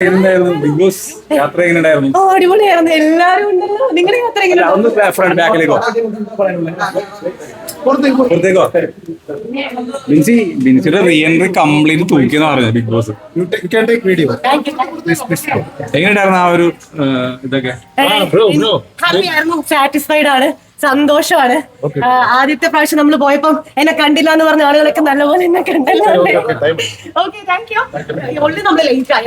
Big boss യാത്ര എങ്ങനെയുണ്ടായിരുന്നു? ഓ അടിപൊളിയായിരുന്നു. എല്ലാരും ഉണ്ടല്ലോ. നിങ്ങളുടെ യാത്ര പുറത്തേക്കോ? ബിൻസി ബിൻസിയുടെ റീ എൻട്രി കംപ്ലീറ്റ് തൂക്കിയെന്ന് പറഞ്ഞു ബിഗ് ബോസ്. എങ്ങനെയുണ്ടായിരുന്നു ആ ഒരു ആ, ഇതൊക്കെ സാറ്റിസ്ഫൈഡ് ആണ്. സന്തോഷമാണ്. ആദ്യത്തെ പ്രാവശ്യം നമ്മൾ പോയപ്പം എന്നെ കണ്ടില്ല എന്ന് പറഞ്ഞ ആളുകളൊക്കെ നല്ലപോലെ എന്നെ കണ്ടല്ലോ ഓക്കെ താങ്ക് യു ഓൾറെഡി നമ്മൾ ലേറ്റ് ആയി.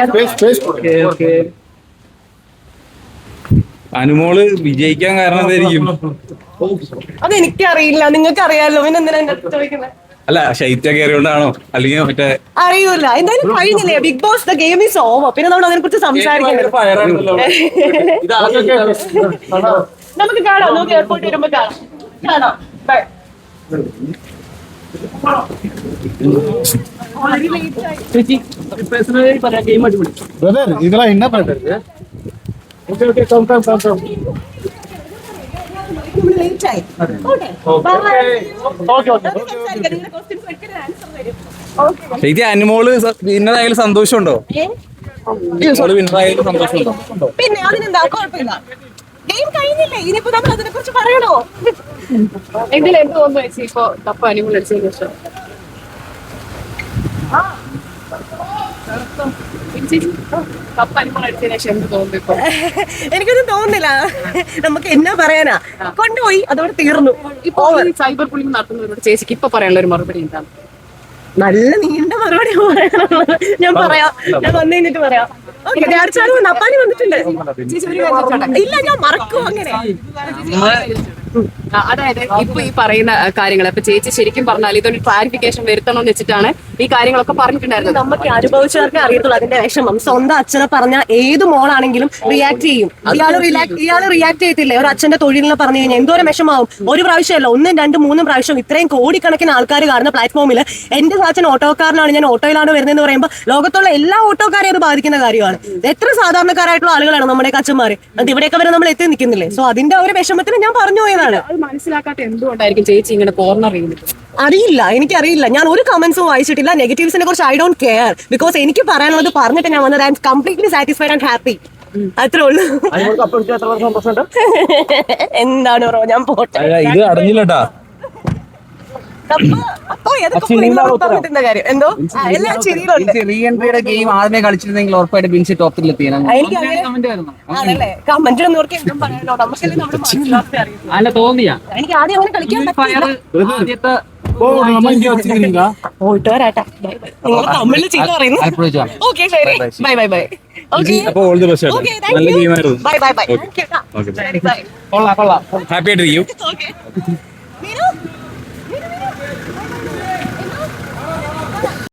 അനുമോൾ വിജയിക്കാൻ കാരണം എന്തായിരിക്കും? അതെനിക്കറിയില്ല നിങ്ങൾക്ക് അറിയാലോ പിന്നെ എന്തിനാ ചോദിക്കുന്നത് അല്ല ശൈത്യ കയറിയോണ്ടാണോ? അല്ലെങ്കിൽ മറ്റേ അറിയൂല. എന്തായാലും കഴിഞ്ഞില്ലേ? Bigg Boss the game is over പിന്നെ നമ്മൾ അതിനെ കുറിച്ച് സംസാരിക്കുന്നത് നമുക്ക് കാണാം നമുക്ക് എയർപോർട്ട് വരുമ്പോ കാണാം കാണാം ബൈ Brother, இதெல்லாம் என்ன brother? Okay, okay, come, come, come, come. Late ആയി ഓക്കെ Okay, okay. ശൈത്യ അനുമോള് വിന്നറായാലും സന്തോഷമുണ്ടോ അനുമോള് വിന്നറായാലും സന്തോഷമുണ്ടോ പിന്നെ അതിനെന്താ കുഴപ്പമില്ല ഗെയിം കഴിഞ്ഞില്ലേ? ഇനിയിപ്പോ നമ്മൾ അതിനെ കുറിച്ച് പറയണോ? എങ്കിലും എന്ത് തോന്നുന്നു ചേച്ചി? ഇപ്പൊ കപ്പ അനിമൽ അടിച്ചതിന് ശേഷം. കപ്പ അനിമൽ അടിച്ചതിന് ശേഷം എന്ത് തോന്നുന്നു ഇപ്പൊ? എനിക്കൊന്നും തോന്നുന്നില്ല. നമുക്ക് എന്നാ പറയാനാ? കൊണ്ടുപോയി. അതോടെ തീർന്നു. ഇപ്പൊ സൈബർ ബുള്ളിംഗ് നടത്തുന്നവരോട് ചേച്ചിക്ക് ഇപ്പൊ പറയാനുള്ള ഒരു മറുപടി എന്താണ്? നല്ല നീണ്ട മറുപടി പറയണം ഞാൻ പറയാം. ഞാൻ വന്നു കഴിഞ്ഞിട്ട് പറയാം. വന്ന് അപ്പാനി വന്നിട്ടുണ്ട് ഇല്ല ഞാൻ മറക്കും അങ്ങനെ അതായത് ഇപ്പൊ ഈ പറയുന്ന കാര്യങ്ങൾ. അപ്പൊ ചേച്ചി ശരിക്കും പറഞ്ഞാൽ ഇതൊരു ക്ലാരിഫിക്കേഷൻ വരുത്തണം എന്ന് വെച്ചിട്ടാണ് ഈ കാര്യങ്ങളൊക്കെ പറഞ്ഞിട്ടുണ്ടായിരുന്നത്. നമുക്ക് അനുഭവിച്ചവർക്ക് അറിയത്തുള്ളൂ അതിന്റെ വിഷമം. സ്വന്തം അച്ഛനെ പറഞ്ഞ ഏത് മോളാണെങ്കിലും റിയാക്ട് ചെയ്യും. ഇയാൾ ഇയാൾ റിയാക്ട് ചെയ്യത്തില്ലേ? ഒരു അച്ഛന്റെ തൊഴിലിനെ പറഞ്ഞു കഴിഞ്ഞാൽ എന്തോരം വിഷമാവും ഒരു പ്രാവശ്യമല്ല ഒന്നും രണ്ടും മൂന്നും പ്രാവശ്യം ഇത്രയും കോടിക്കണക്കിന് ആൾക്കാർ കാണുന്ന പ്ലാറ്റ്ഫോമിൽ എന്റെ അച്ഛൻ ഓട്ടോക്കാരനാണ് ഞാൻ ഓട്ടോയിലാണ് വരുന്നതെന്ന് പറയുമ്പോൾ ലോകത്തുള്ള എല്ലാ ഓട്ടോക്കാരെയും അത് ബാധിക്കുന്ന കാര്യമാണ്. എത്ര സാധാരണക്കാരായിട്ടുള്ള ആളുകളാണ് നമ്മുടെ അച്ഛന്മാർ അത് ഇവിടെയൊക്കെ വരെ നമ്മൾ എത്തി നിൽക്കുന്നില്ലേ? സോ അതിന്റെ ഒരു വിഷമത്തിന് ഞാൻ പറഞ്ഞു പോയതാണ്. മനസ്സിലാക്കാത്ത എന്തുകൊണ്ടായിരിക്കും ചേച്ചി ഇങ്ങനെ കോർണർ ചെയ്യുന്നത്? അറിയില്ല എനിക്കറിയില്ല. ഞാൻ ഒരു കമന്റ്സും വായിച്ചിട്ടില്ല. നെഗറ്റീവ്സിനെ കുറിച്ച് ഐ ഡോണ്ട് കെയർ ബിക്കോസ് എനിക്ക് പറയാനുള്ളത് പറഞ്ഞിട്ട് ഞാൻ വന്നത് I'm completely satisfied and happy അത്രേ ഉള്ളൂ. എന്താണ് ബ്രോ ഞാൻ പോട്ടെ. ഇത് അടഞ്ഞില്ലട്ടാ. കാര്യം? എന്തോ? എല്ലാം ഗെയിം ആദ്യമേ കളിച്ചിരുന്നെങ്കിൽ ഉറപ്പായിട്ട് ബിൻസി ടോപ്പിൽ എത്തിയാണ് കമന്റ് തോന്നിയാ. എനിക്ക് ആദ്യം കളിക്കാൻ പറ്റില്ല പറയുന്നു. ശരി. ബൈ ബൈ ബൈ ഹാപ്പി ആയിട്ടിരിക്കും.